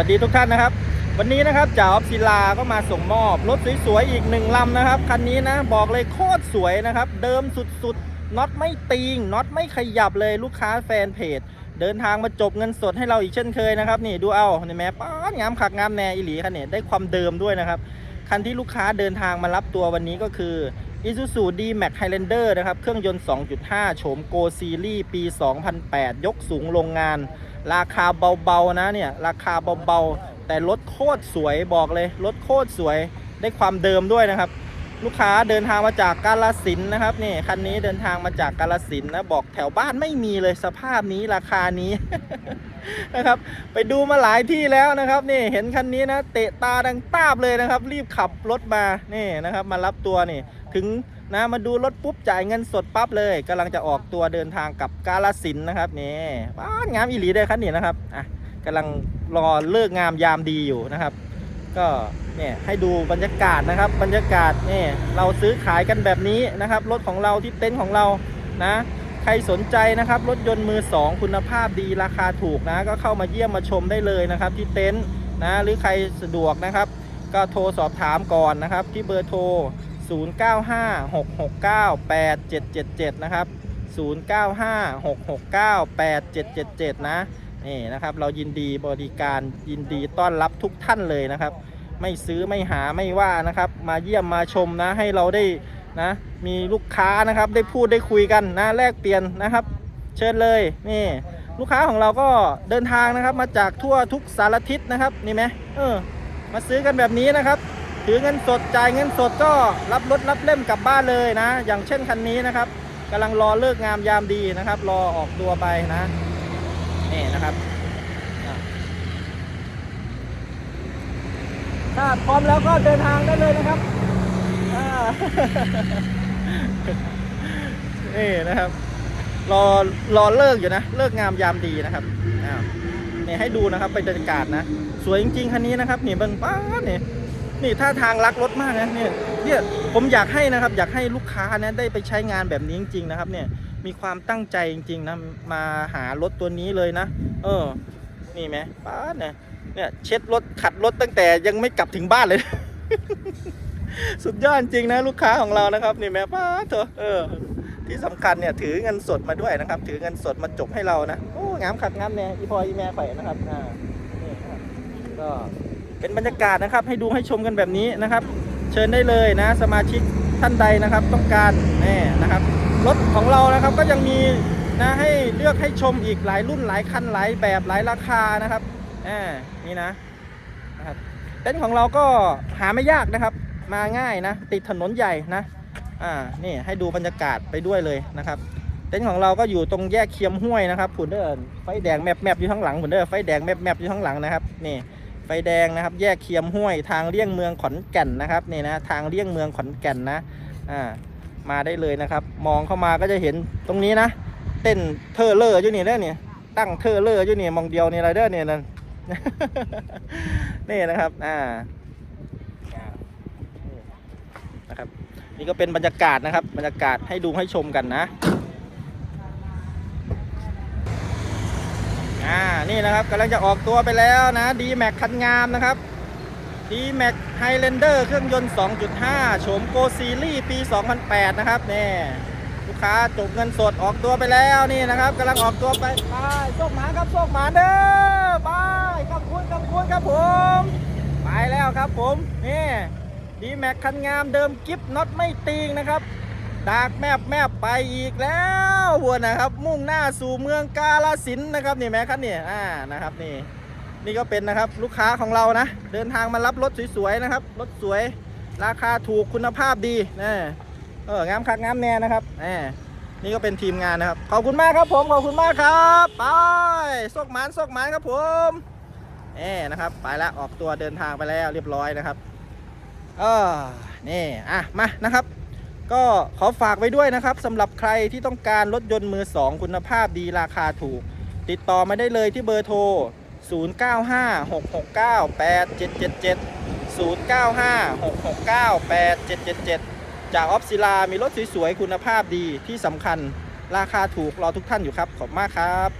วัสดีทุกท่านนะครับ วันนี้นะครับจ่าออฟศิลาก็มาส่งมอบรถสวยๆอีกหนึ่งลำนะครับคันนี้นะบอกเลยโคตรสวยนะครับ เดิมสุดๆน็อตไม่ตีงน็อตไม่ขยับเลยลูกค้าแฟนเพจ เดินทางมาจบเงินสดให้เราอีกเช่นเคยนะครับนี่ดูเอาในแม่ป้านงามขักงามแน่อิหลีคันนี้ได้ความเดิมด้วยนะครับคันที่ลูกค้าเดินทางมารับตัววันนี้ก็คือ Isuzu D-Max Highlander นะครับ เครื่องยนต์ 2.5 โฉม Go Series ปี 2008 ยกสูงโรงงาน ราคาเบาๆนะเนี่ย ราคาเบาๆ แต่รถโคตรสวยบอกเลย รถโคตรสวย ได้ความเดิมด้วยนะครับ ลูกค้าเดินทางมาจากกาลสินนะครับนี่คันนี้เดินทางมาจากกาลสินนะ บอกแถวบ้านไม่มีเลยสภาพนี้ราคานี้นะครับไปดูมาหลายที่แล้วนะครับนี่เห็นคันนี้นะ เตะตาดังตาบเลยนะครับ รีบขับรถมานี่นะครับ มารับตัวนี่ ถึงนะมาดูรถปุ๊บจ่ายเงินสดปั๊บเลยกำลังจะออกตัวเดินทางกับกาลสินนะครับนี่บ้านงามอีหลีเลยคันนี้นะครับอะกำลังรอเลิกงามยามดีอยู่นะครับ ก็เนี่ยให้ดูบรรยากาศนะครับ บรรยากาศนี่เราซื้อขายกันแบบนี้นะครับ รถของเราที่เต็นท์ของเรานะใครสนใจนะครับรถยนต์มือ 2 คุณภาพดีราคาถูกนะ ก็เข้ามาเยี่ยมมาชมได้เลยนะครับ ที่เต็นท์นะหรือใครสะดวกนะครับ ก็โทรสอบถามก่อนนะครับ ที่เบอร์โทร 0956698777 นะครับ 0956698777 นะนี่นะครับเรายินดีบริการยินดีต้อนรับทุกท่านเลยนะครับ ไม่ซื้อไม่หาไม่ว่านะครับ มาเยี่ยมมาชมนะให้เราได้นะมีลูกค้านะครับได้พูดได้คุยกันนะแลกเปลี่ยนนะครับ เชิญเลยนี่ลูกค้าของเราก็เดินทางนะครับมาจากทั่วทุกสารทิศนะครับนี่ไหมเออมาซื้อกันแบบนี้นะครับ ถือเงินสดจ่ายเงินสดก็รับรถรับเล่มกลับบ้านเลยนะ อย่างเช่นคันนี้นะครับกำลังรอเลิกงามยามดีนะครับ รอออกตัวไปนะนี่นะครับถ้าพร้อมแล้วก็เดินทางได้เลยนะครับนี่นะครับ รอรอเลิกอยู่นะ เลิกงามยามดีนะครับนี่ให้ดูนะครับบรรยากาศนะ สวยจริงๆคันนี้นะครับนี่เบิ่งป้าดนี่ นี่ท่าทางรักรถมากนะเนี่ยเนี่ยผมอยากให้นะครับ อยากให้ลูกค้านะได้ไปใช้งานแบบนี้จริง ๆ นะครับ เนี่ยมีความตั้งใจจริง ๆ นะ มาหารถตัวนี้เลยนะ เออ นี่ไหมป้าเนี่ยเนี่ยเช็ดรถขัดรถตั้งแต่ยังไม่กลับถึงบ้านเลย สุดยอดจริงนะลูกค้าของเรานะครับ นี่แม่ป้าเถอะเออ ที่สำคัญเนี่ยถือเงินสดมาด้วยนะครับ ถือเงินสดมาจบให้เรานะโอ้งามขัดงามแน่ยอีพออีแม่ไข่นะครับอ่านี่ครับก็ เป็นบรรยากาศนะครับ ให้ดูให้ชมกันแบบนี้นะครับ เชิญได้เลยนะ สมาชิกท่านใดนะครับ ต้องการแน่นะครับรถของเรานะครับก็ยังมีนะให้เลือกให้ชมอีกหลายรุ่นหลายคันหลายแบบหลายราคานะครับอ่านี่นะนะครับเต็นท์ของเราก็หาไม่ยากนะครับ มาง่ายนะ ติดถนนใหญ่นะอ่านี่ให้ดูบรรยากาศไปด้วยเลยนะครับเต็นท์ของเราก็อยู่ตรงแยกเคียมห้วยนะครับผุนเดินไฟแดงแมบแมบอยู่ข้างหลังผุนเดินไฟแดงแมบแมบอยู่ข้างหลังนะครับนี่ ไฟแดงนะครับ แยกเคียมห้วยทางเลี่ยงเมืองขอนแก่นนะครับนี่นะทางเลี่ยงเมืองขอนแก่นนะอ่ามาได้เลยนะครับ มองเข้ามาก็จะเห็นตรงนี้นะ เต้นเทอร์เลอร์อยู่นี่เด้อเนี่ยตั้งเทอร์เลอร์อยู่นี่มองเดียวนี่อะไรเด้อเนี่ยนั่นนี่นะครับอ่านะครับ นี่ก็เป็นบรรยากาศนะครับ บรรยากาศให้ดูให้ชมกันนะ อ่า นี่นะครับกำลังจะออกตัวไปแล้วนะ d m a x คันงามนะครับ d m a x Highlander เครื่องยนต์ 2.5 โฉม Go Series ปี 2008 นะครับนี่ลูกค้าจบเงินสดออกตัวไปแล้วนี่นะครับกำลังออกตัวไปไปโชคหมาครับโชคหมาเด้อไปขอบคุณขอบคุณครับผม ไปแล้วครับผมนี่ดีแม็กคันงามเดิมกิฟน็อตไม่ตีงนะครับ ดากแมบแมบไปอีกแล้วหัวนะครับ มุ่งหน้าสู่เมืองกาลสินนะครับนี่แม่คันนี่อ่านะครับนี่ นี่ก็เป็นนะครับลูกค้าของเรานะ เดินทางมารับรถสวยๆนะครับรถสวย ราคาถูกคุณภาพดีนะเอองามคักงามแน่นะครับแหมนี่ก็เป็นทีมงานนะครับ ขอบคุณมากครับผมขอบคุณมากครับไปโชคหมานโชคหมานครับผมเอ่นะครับ ไปแล้วออกตัวเดินทางไปแล้วเรียบร้อยนะครับ เออนี่อะมานะครับ ก็ขอฝากไว้ด้วยนะครับสำหรับใครที่ต้องการรถยนต์มือ 2 คุณภาพดีราคาถูก ติดต่อมาได้เลยที่เบอร์โทร 0956698777 0956698777 จากออฟซิลา มีรถสวยๆ คุณภาพดีที่สำคัญราคาถูกรอทุกท่านอยู่ครับ ขอบคุณมากครับ